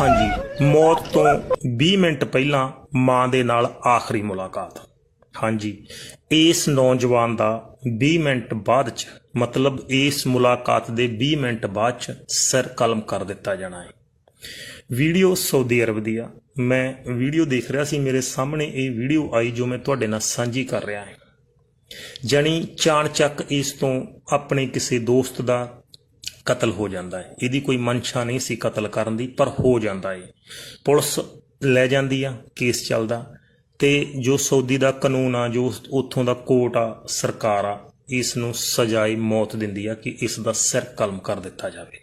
ਹਾਂਜੀ, ਮੌਤ ਤੋਂ 20 ਮਿੰਟ ਪਹਿਲਾਂ ਮਾਂ ਦੇ ਨਾਲ ਆਖਰੀ ਮੁਲਾਕਾਤ। ਹਾਂਜੀ, ਇਸ ਨੌਜਵਾਨ ਦਾ 20 ਮਿੰਟ ਬਾਅਦ ਚ, ਮਤਲਬ ਇਸ ਮੁਲਾਕਾਤ ਦੇ 20 ਮਿੰਟ ਬਾਅਦ ਚ ਸਿਰ ਕਲਮ ਕਰ ਦਿੱਤਾ ਜਾਣਾ ਹੈ। ਵੀਡੀਓ ਸਾਊਦੀ ਅਰਬ ਦੀ ਆ। ਮੈਂ ਵੀਡੀਓ ਦੇਖ ਰਿਹਾ ਸੀ, ਮੇਰੇ ਸਾਹਮਣੇ ਇਹ ਵੀਡੀਓ ਆਈ ਜੋ ਮੈਂ ਤੁਹਾਡੇ ਨਾਲ ਸਾਂਝੀ ਕਰ ਰਿਹਾ ਹਾਂ। ਜਣੀ ਚਾਣਚੱਕ ਇਸ ਤੋਂ ਆਪਣੇ ਕਿਸੇ ਦੋਸਤ ਦਾ ਕਤਲ ਹੋ ਜਾਂਦਾ ਹੈ। ਇਹਦੀ ਕੋਈ ਮਨਸ਼ਾ ਨਹੀਂ ਸੀ ਕਤਲ ਕਰਨ ਦੀ, ਪਰ ਹੋ ਜਾਂਦਾ ਹੈ। ਪੁਲਿਸ ਲੈ ਜਾਂਦੀ ਆ, ਕੇਸ ਚੱਲਦਾ। ਤੇ ਜੋ ਸਾਊਦੀ ਦਾ ਕਾਨੂੰਨ ਆ, ਜੋ ਉੱਥੋਂ ਦਾ ਕੋਰਟ ਆ, ਸਰਕਾਰ ਆ, ਇਸ ਨੂੰ ਸਜ਼ਾਈ ਮੌਤ ਦਿੰਦੀ ਆ ਕਿ ਇਸ ਦਾ ਸਿਰ ਕਲਮ ਕਰ ਦਿੱਤਾ ਜਾਵੇ।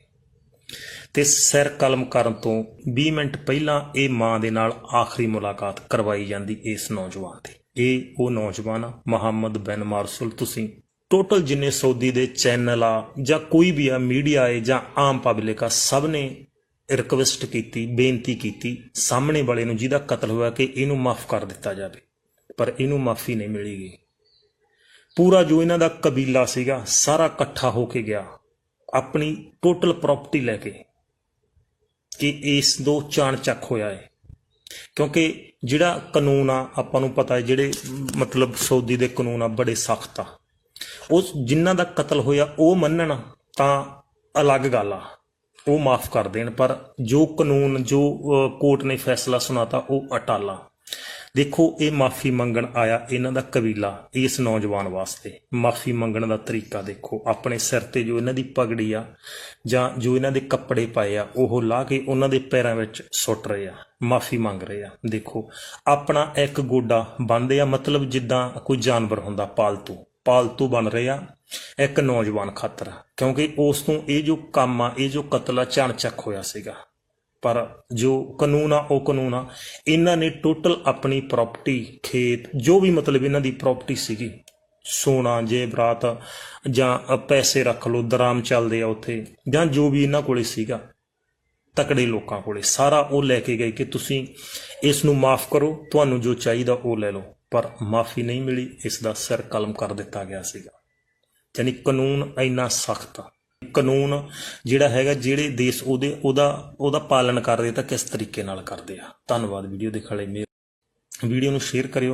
ਤੇ ਸਿਰ ਕਲਮ ਕਰਨ ਤੋਂ 20 ਮਿੰਟ ਪਹਿਲਾਂ ਇਹ ਮਾਂ ਦੇ ਨਾਲ ਆਖਰੀ ਮੁਲਾਕਾਤ ਕਰਵਾਈ ਜਾਂਦੀ ਇਸ ਨੌਜਵਾਨ ਦੀ। ਇਹ ਉਹ ਨੌਜਵਾਨ ਆ ਮੁਹੰਮਦ ਬਿਨ ਮਾਰਸਲ ਤੁਸੀਂ ਟੋਟਲ ਜਿੰਨੇ ਸਾਊਦੀ ਦੇ ਚੈਨਲ ਆ ਜਾਂ ਕੋਈ ਵੀ ਆ ਮੀਡੀਆ ਏ ਜਾਂ ਆਮ ਪਬਲਿਕ ਆ, ਸਭ ਨੇ ਰਿਕਵੈਸਟ ਕੀਤੀ, ਬੇਨਤੀ ਕੀਤੀ, ਸਾਹਮਣੇ ਵਾਲੇ ਨੂੰ ਜਿਹਦਾ ਕਤਲ ਹੋਇਆ ਕਿ ਇਹਨੂੰ ਮਾਫ ਕਰ ਦਿੱਤਾ ਜਾਵੇ। ਪਰ ਇਹਨੂੰ ਮਾਫੀ ਨਹੀਂ ਮਿਲੇਗੀ ਪੂਰਾ ਜੋ ਇਹਨਾਂ ਦਾ ਕਬੀਲਾ ਸੀਗਾ, ਸਾਰਾ ਇਕੱਠਾ ਹੋ ਕੇ ਗਿਆ। ਆਪਣੀ ਟੋਟਲ ਪ੍ਰਾਪਰਟੀ ਲੈ ਕੇ ਕਿ ਇਸ ਦੋ ਚਾਣ ਚੱਕ ਹੋਇਆ ਹੈ ਕਿਉਂਕਿ ਜਿਹੜਾ ਕਾਨੂੰਨ ਆ, ਆਪਾਂ ਨੂੰ ਪਤਾ ਹੈ ਜਿਹੜੇ ਮਤਲਬ ਸਾਊਦੀ ਦੇ ਕਾਨੂੰਨ ਆ, ਬੜੇ ਸਖਤ ਆ। ਉਸ ਜਿਨ੍ਹਾਂ ਦਾ ਕਤਲ ਹੋਇਆ, ਉਹ ਮੰਨਣ ਤਾਂ ਅਲੱਗ ਗੱਲ ਆ। ਉਹ ਮਾਫ ਕਰ ਦੇਣ, ਪਰ ਜੋ ਕਾਨੂੰਨ, ਜੋ ਕੋਰਟ ਨੇ ਫੈਸਲਾ ਸੁਣਾਤਾ, ਉਹ ਅਟਾਲਾ ਦੇਖੋ, ਇਹ ਮਾਫੀ ਮੰਗਣ ਆਇਆ ਇਹਨਾਂ ਦਾ ਕਬੀਲਾ, ਇਸ ਨੌਜਵਾਨ ਵਾਸਤੇ। ਮਾਫੀ ਮੰਗਣ ਦਾ ਤਰੀਕਾ ਦੇਖੋ, ਆਪਣੇ ਸਿਰ ਤੇ ਜੋ ਇਹਨਾਂ ਦੀ ਪਗੜੀ ਆ, ਜਾਂ ਜੋ ਇਹਨਾਂ ਦੇ ਕੱਪੜੇ ਪਾਏ ਆ, ਉਹ ਲਾ ਕੇ ਉਹਨਾਂ ਦੇ ਪੈਰਾਂ ਵਿੱਚ ਸੁੱਟ ਰਹੇ ਆ, ਮਾਫੀ ਮੰਗ ਰਹੇ ਆ। ਦੇਖੋ, ਆਪਣਾ ਇੱਕ ਗੋਡਾ ਬੰਨਦੇ ਆ, ਮਤਲਬ ਜਿੱਦਾਂ ਕੋਈ ਜਾਨਵਰ ਹੁੰਦਾ ਪਾਲਤੂ। ਪਾਲਤੂ ਬਣ ਰਹੇ ਆ, ਇੱਕ ਨੌਜਵਾਨ ਖਾਤਰ। ਕਿਉਂਕਿ ਉਸ ਤੋਂ ਇਹ ਜੋ ਕੰਮ ਆ, ਇਹ ਜੋ ਕਤਲ ਆ ਚਾਣਚੱਕ ਹੋਇਆ ਸੀਗਾ। ਪਰ ਜੋ ਕਾਨੂੰਨ ਆ, ਉਹ ਕਾਨੂੰਨ ਆ। ਇਹਨਾਂ ਨੇ ਟੋਟਲ ਆਪਣੀ ਪ੍ਰਾਪਰਟੀ ਖੇਤ, ਜੋ ਵੀ ਮਤਲਬ ਇਹਨਾਂ ਦੀ ਪ੍ਰਾਪਰਟੀ ਸੀਗੀ, ਸੋਨਾ ਜੇਬਰਾਤ ਜਾਂ ਪੈਸੇ ਰੱਖ ਲਓ, ਦਰਾਮ ਚੱਲਦੇ ਆ ਉੱਥੇ, ਜਾਂ ਜੋ ਵੀ ਇਹਨਾਂ ਕੋਲੇ ਸੀਗਾ, ਤਕੜੇ ਲੋਕਾਂ ਕੋਲੇ, ਸਾਰਾ ਉਹ ਲੈ ਕੇ ਗਏ ਕਿ ਤੁਸੀਂ ਇਸ ਨੂੰ ਮਾਫ ਕਰੋ, ਤੁਹਾਨੂੰ ਜੋ ਚਾਹੀਦਾ ਉਹ ਲੈ ਲਓ। ਪਰ ਮਾਫੀ ਨਹੀਂ ਮਿਲੀ, ਇਸ ਦਾ ਸਿਰ ਕਲਮ ਕਰ ਦਿੱਤਾ ਗਿਆ ਸੀਗਾ। ਯਾਨੀ ਕਾਨੂੰਨ ਇੰਨਾ ਸਖਤ ਆ। ਕਾਨੂੰਨ ਜਿਹੜਾ ਹੈਗਾ, ਜਿਹੜੇ ਦੇਸ਼ ਉਹਦੇ, ਉਹਦਾ ਉਹਦਾ ਪਾਲਣ ਕਰਦੇ ਤਾਂ ਕਿਸ ਤਰੀਕੇ ਨਾਲ ਕਰਦੇ ਆ। ਧੰਨਵਾਦ ਵੀਡੀਓ ਦੇਖਣ ਲਈ। ਮੇਰ ਵੀਡੀਓ ਨੂੰ ਸ਼ੇਅਰ ਕਰਿਓ।